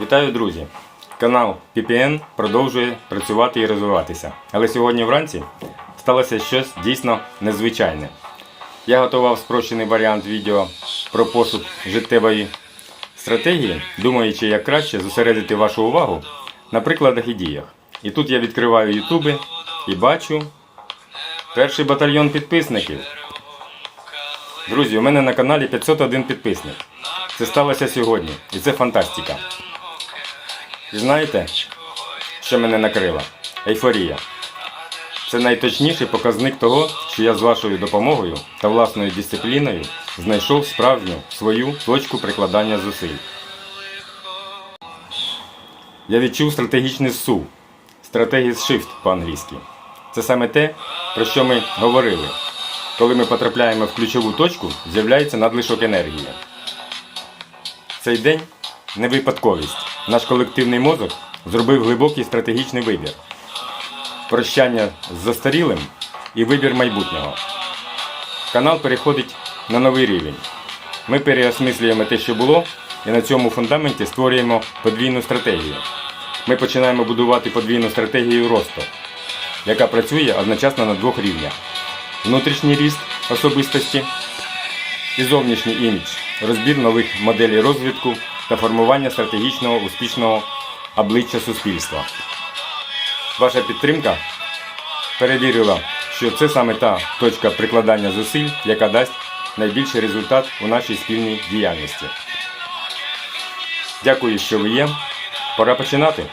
Вітаю, друзі! Канал PPN продовжує працювати і розвиватися. Але сьогодні вранці сталося щось дійсно незвичайне. Я готував спрощений варіант відео про пошук життєвої стратегії, думаючи, як краще зосередити вашу увагу на прикладах і діях. І тут я відкриваю ютуби і бачу перший батальйон підписників. Друзі, у мене на каналі 501 підписник. Це сталося сьогодні, і це фантастика. І знаєте, що мене накрило? Ейфорія. Це найточніший показник того, що я з вашою допомогою та власною дисципліною знайшов справжню свою точку прикладання зусиль. Я відчув стратегічний сув, стратегії shift по-англійськи. Це саме те, про що ми говорили. Коли ми потрапляємо в ключову точку, з'являється надлишок енергії. Цей день не випадковість. Наш колективний мозок зробив глибокий стратегічний вибір. Прощання з застарілим і вибір майбутнього. Канал переходить на новий рівень. Ми переосмислюємо те, що було, і на цьому фундаменті створюємо подвійну стратегію. Ми починаємо будувати подвійну стратегію росту, яка працює одночасно на двох рівнях: внутрішній ріст особистості і зовнішній імідж, розбір нових моделей розвитку та формування стратегічного успішного обличчя суспільства. Ваша підтримка перевірила, що це саме та точка прикладання зусиль, яка дасть найбільший результат у нашій спільній діяльності. Дякую, що ви є. Пора починати.